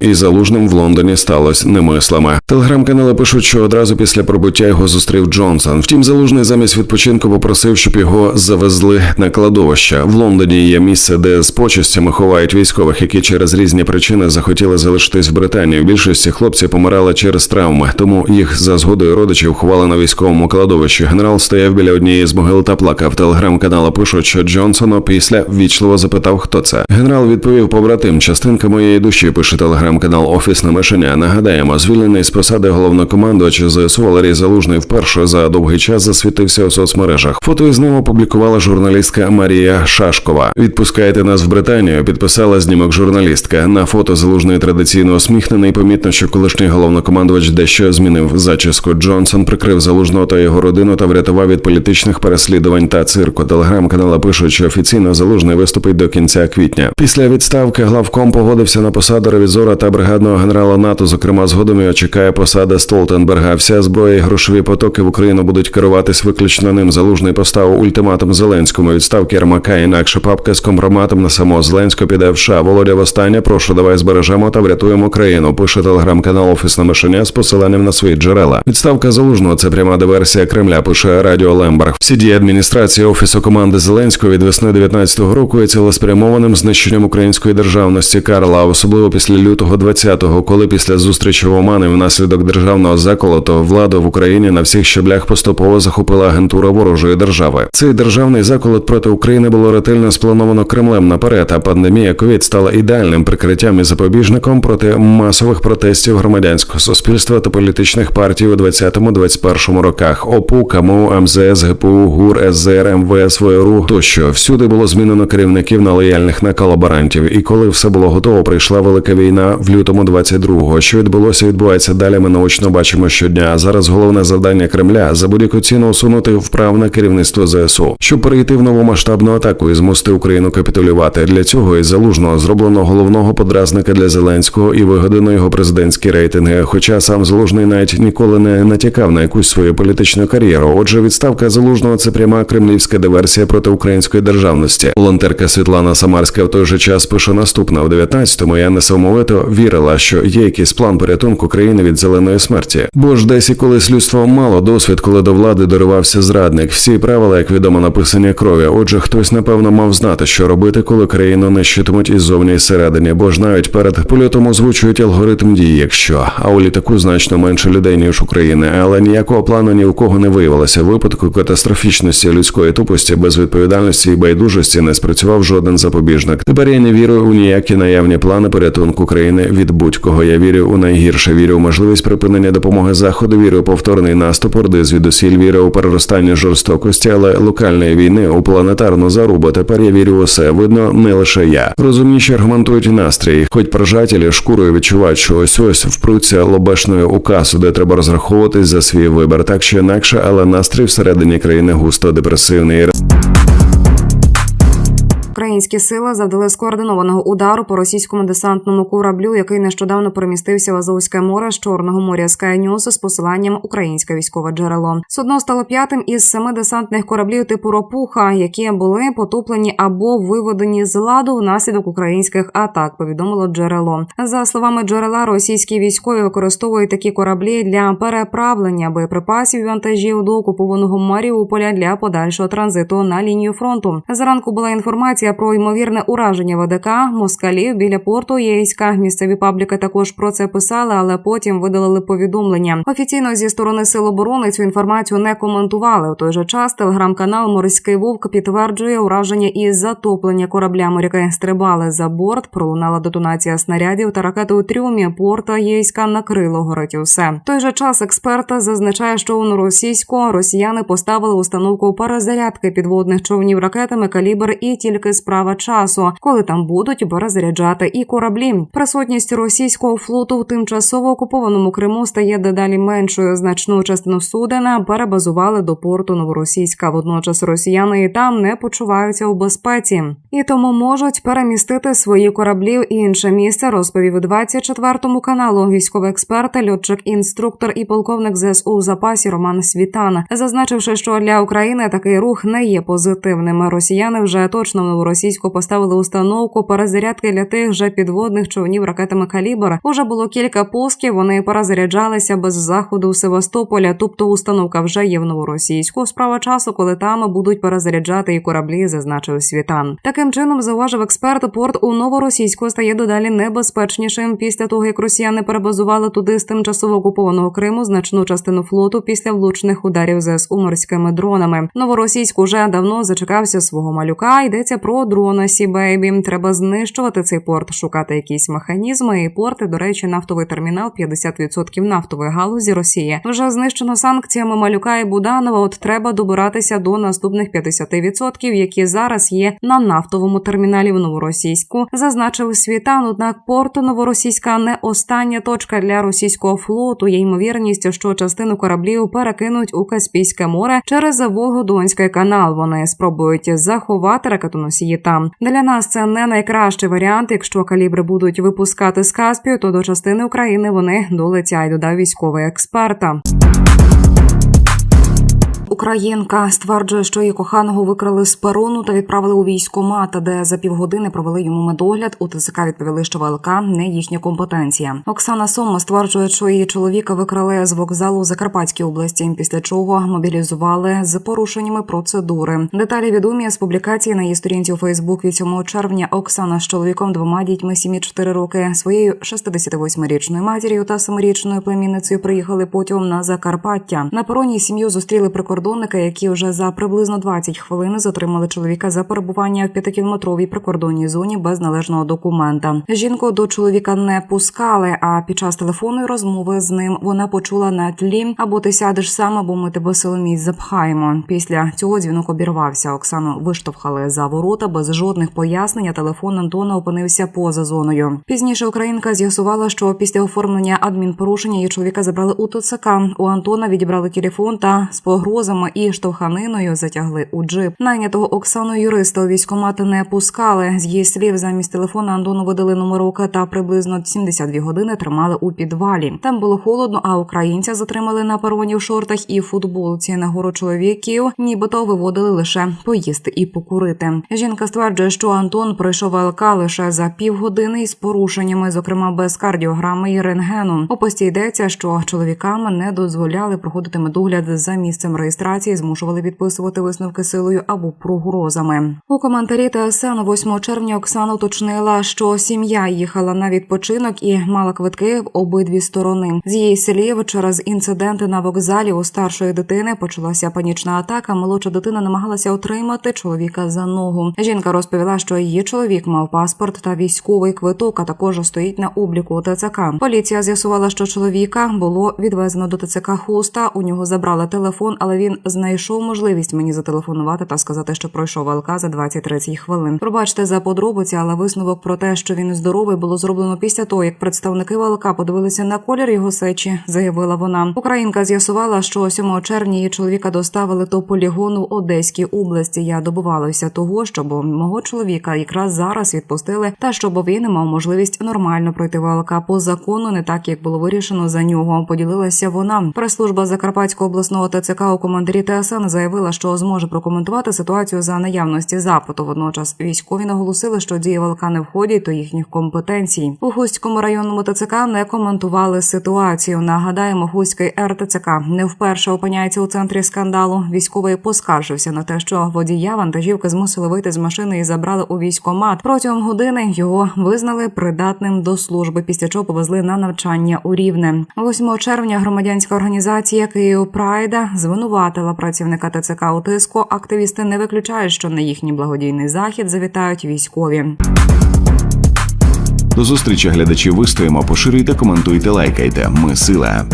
І залужним в Лондоні сталося немислиме. Телеграм-канали пишуть, що одразу після пробуття його зустрів Джонсон. Втім, залужний замість відпочинку попросив, щоб його завезли на кладовище. В Лондоні є місце, де з почестями ховають військових, які через різні причини захотіли залишитись в Британії. Більшості хлопці помирали через травми, тому їх за згодою родичів ховали на військовому кладовищі. Генерал стояв біля однієї з могил та плакав. Телеграм-канали пишуть, що Джонсона після ввічливо запитав, хто це. Генерал відповів побратим. Частинка моєї душі пише телеграм-канал Офісне мишеня. Нагадаємо, звільнений з посади головнокомандувача ЗСУ Валерій Залужний вперше за довгий час засвітився у соцмережах. Фото із ним опублікувала журналістка Марія Шашкова. Відпускаєте нас в Британію. Підписала знімок журналістка. На фото залужний традиційно усміхнений. Помітно, що колишній головнокомандувач дещо змінив зачіску. Джонсон прикрив залужного та його родину та врятував від політичних переслідувань та цирку. Телеграм-канали пишуть, що офіційно залужний виступить до кінця квітня. Після відставки главком погодився на посаду ревізора та бригадного генерала НАТО. Зокрема, згодом його чекає посада Столтенберга. Вся зброя і грошові потоки в Україну будуть керуватись виключно ним. Залужний поставив ультиматум Зеленському відставки Єрмака. Інакше папка з компроматом на самого Зеленського піде в США. Володя востаннє. Прошу, давай збережемо та врятуємо країну. Пише телеграм-канал Офісне мишеня з посиланням на свої джерела. Відставка залужного це пряма диверсія Кремля. Пише Радіо Лемберг. Всі дії адміністрації офісу команди Зеленського від весни 19-го року є цілеспрямованим знищенням української державності Карла, особливо після лютого 20-го, коли після зустрічі в Омані внаслідок державного заколоту владу в Україні на всіх щаблях поступово захопила агентура ворожої держави. Цей державний заколот проти України було ретельно сплановано Кремлем наперед. А пандемія ковід стала ідеальним прикриттям і запобіжником проти масових протестів громадянського суспільства та політичних партій у 20-21 роках. ОПУ, КМУ, МЗС, ГПУ, ГУР, СЗР, МВС, ВРУ тощо всюди було змінено керівників на лояльних на колаборантів. І коли все було готово, прийшла велика війна в лютому 22-го. Що відбулося, відбувається далі. Ми наочно бачимо щодня. Зараз головне завдання Кремля за будь-яку ціну усунути вправне керівництво ЗСУ, щоб перейти в нову масштабну атаку і змусити Україну капітулювати. Для цього і залужного зроблено головного подразника для Зеленського і вигодено його президентські рейтинги. Хоча сам залужний навіть ніколи не натякав на якусь свою політичну кар'єру. Отже, відставка залужного це пряма кремлівська диверсія проти української державності. Волонтерка Світлана Самарська в той же час пише наступне в 19-му Я несамовито вірила, що є якийсь план порятунку країни від зеленої смерті. Бо ж десь і колись людство мало досвід, коли до влади доривався зрадник. Всі правила, як відомо, написані крові. Отже, хтось напевно мав знати, що робити, коли країну нищитимуть іззовні і середині, бо ж навіть перед польотом озвучують алгоритм дії, якщо а у літаку значно менше людей ніж України, але ніякого плану ні у кого не виявилося. Випадку катастрофічності людської тупості, безвідповідальності і байдужості не спрацював жоден запобіжник. Тепер я не вірю у ніякі наявні плани порятунку країни від будь-кого. Я вірю у найгірше. Вірю у можливість припинення допомоги заходу. Вірю у повторний наступ орди звідусіль. Вірю у переростання жорстокості, але локальної війни у планетарну зарубу. Тепер я вірю у все. Видно, не лише я. Розумніші аргументують настрій, хоч прожателі шкурою відчувають, що ось ось впруться лобешною у касу, де треба розраховуватись за свій вибір. Так чи інакше, але настрій всередині країни густо депресивний. Українські сили завдали скоординованого удару по російському десантному кораблю, який нещодавно перемістився в Азовське море з Чорного моря Sky News з посиланням українське військове джерело. Судно стало п'ятим із семи десантних кораблів типу Ропуха, які були потоплені або виведені з ладу внаслідок українських атак. Повідомило джерело. За словами джерела, російські військові використовують такі кораблі для переправлення боєприпасів вантажів до окупованого Маріуполя для подальшого транзиту на лінію фронту. Зранку була інформація про ймовірне ураження ВДК москалів біля порту Єйська. Місцеві пабліки також про це писали, але потім видалили повідомлення. Офіційно зі сторони сил оборони цю інформацію не коментували. У той же час телеграм-канал Морський Вовк підтверджує ураження із затоплення корабля. Моряки стрибали за борт. Пролунала детонація снарядів та ракети у трюмі. Порта Єйська накрило горить усе. В той же час експерта зазначає, що у російську росіяни поставили установку перезарядки підводних човнів ракетами калібр і тільки справа часу, коли там будуть перезаряджати і кораблі. Присутність російського флоту в тимчасово окупованому Криму стає дедалі меншою. Значну частину судена перебазували до порту Новоросійська. Водночас росіяни і там не почуваються у безпеці і тому можуть перемістити свої кораблі в інше місце. Розповів 24-му каналу військовий експерт, льотчик, інструктор і полковник ЗСУ в запасі Роман Світан, зазначивши, що для України такий рух не є позитивним. Росіяни вже точно в новоросійську поставили установку перезарядки для тих же підводних човнів ракетами калібр. Уже було кілька пусків. Вони перезаряджалися без заходу у Севастополя. Тобто установка вже є в новоросійську. Справа часу, коли там будуть перезаряджати і кораблі, зазначив світан. Таким чином, зауважив експерт, порт у новоросійську стає дедалі небезпечнішим після того, як росіяни перебазували туди з тимчасово окупованого Криму значну частину флоту після влучних ударів ЗСУ морськими дронами. Новоросійськ уже давно зачекався свого малюка. Йдеться про дрона Сі-Бейбі. Треба знищувати цей порт, шукати якісь механізми. І порти, до речі, нафтовий термінал 50% нафтової галузі Росії вже знищено санкціями малюка і Буданова. От треба добиратися до наступних 50%, які зараз є на нафтовому терміналі в Новоросійську. Зазначив світан. Однак порт Новоросійська не остання точка для російського флоту. Є ймовірність, що частину кораблів перекинуть у Каспійське море через Волгодонський канал. Вони спробують заховати ракетоносії там. Для нас це не найкращий варіант. Якщо калібри будуть випускати з Каспію, то до частини України вони долетять. Додав військовий експерта. Українка стверджує, що її коханого викрали з перону та відправили у військкомат, де за півгодини провели йому медогляд. У ТСК відповіли, що ВЛК не їхня компетенція. Оксана Сома стверджує, що її чоловіка викрали з вокзалу в Закарпатській області, після чого мобілізували з порушеннями процедури. Деталі відомі з публікації на її сторінці у Фейсбук від 7 червня. Оксана з чоловіком, двома дітьми 7 і 4 роки, своєю 68-річною матір'ю та 7-річною племінницею приїхали потягом на Закарпаття. На пероні сім'ю зустріли прикордонники, які вже за приблизно 20 хвилин затримали чоловіка за перебування в п'ятикілометровій прикордонній зоні без належного документа. Жінку до чоловіка не пускали. А під час телефонної розмови з ним вона почула на тлі або ти сядеш сам, або ми тебе силоміць запхаємо. Після цього дзвінок обірвався. Оксану виштовхали за ворота без жодних пояснень. Телефон Антона опинився поза зоною. Пізніше Українка з'ясувала, що після оформлення адмінпорушення її чоловіка забрали у ТЦК. У Антона відібрали телефон та з погрозами і штовханиною затягли у джип. Найнятого Оксаною юриста у військкомати не пускали. З її слів замість телефона Антону видали номерока та приблизно 72 години тримали у підвалі. Там було холодно, а українця затримали на пероні в шортах і футболці. На гору чоловіків нібито виводили лише поїсти і покурити. Жінка стверджує, що Антон пройшов ВЛК лише за півгодини із порушеннями, зокрема без кардіограми і рентгену. У пості йдеться, що чоловікам не дозволяли проходити медогляд за місцем реєстрації, змушували підписувати висновки силою або прогрозами. У коментарі ТСН 8 червня Оксана уточнила, що сім'я їхала на відпочинок і мала квитки в обидві сторони. З її слів, через інциденти на вокзалі у старшої дитини почалася панічна атака. Молодша дитина намагалася отримати чоловіка за ногу. Жінка розповіла, що її чоловік мав паспорт та військовий квиток, а також стоїть на обліку ТЦК. Поліція з'ясувала, що чоловіка було відвезено до ТЦК Хуста. У нього забрали телефон, але він знайшов можливість мені зателефонувати та сказати, що пройшов ВЛК за 20-30 хвилин. Пробачте за подробиці, але висновок про те, що він здоровий, було зроблено після того, як представники ВЛК подивилися на колір його сечі, заявила вона. Українка з'ясувала, що 7 червня її чоловіка доставили до полігону в Одеській області. Я добувалася того, щоб мого чоловіка якраз зараз відпустили, та щоб він мав можливість нормально пройти ВЛК по закону, не так як було вирішено за нього. Поділилася вона. Прес-служба Закарпатського обласного ТЦК у командирі ТСН заявила, що зможе прокоментувати ситуацію за наявності запиту. Водночас військові наголосили, що дії ВЛК не входять до їхніх компетенцій. У Хуському районному ТЦК не коментували ситуацію. Нагадаємо, Хуський РТЦК не вперше опиняється у центрі скандалу. Військовий поскаржився на те, що водія вантажівки змусили вийти з машини і забрали у військкомат. Протягом години його визнали придатним до служби, після чого повезли на навчання у рівне. 8 червня громадянська організація Київ Прайда звинуватила працівника ТЦК у тиску. Активісти не виключають, що на їхній благодійний захід завітають військові. До зустрічі глядачі вистоїмо, поширюйте, коментуйте, лайкайте. Ми сила.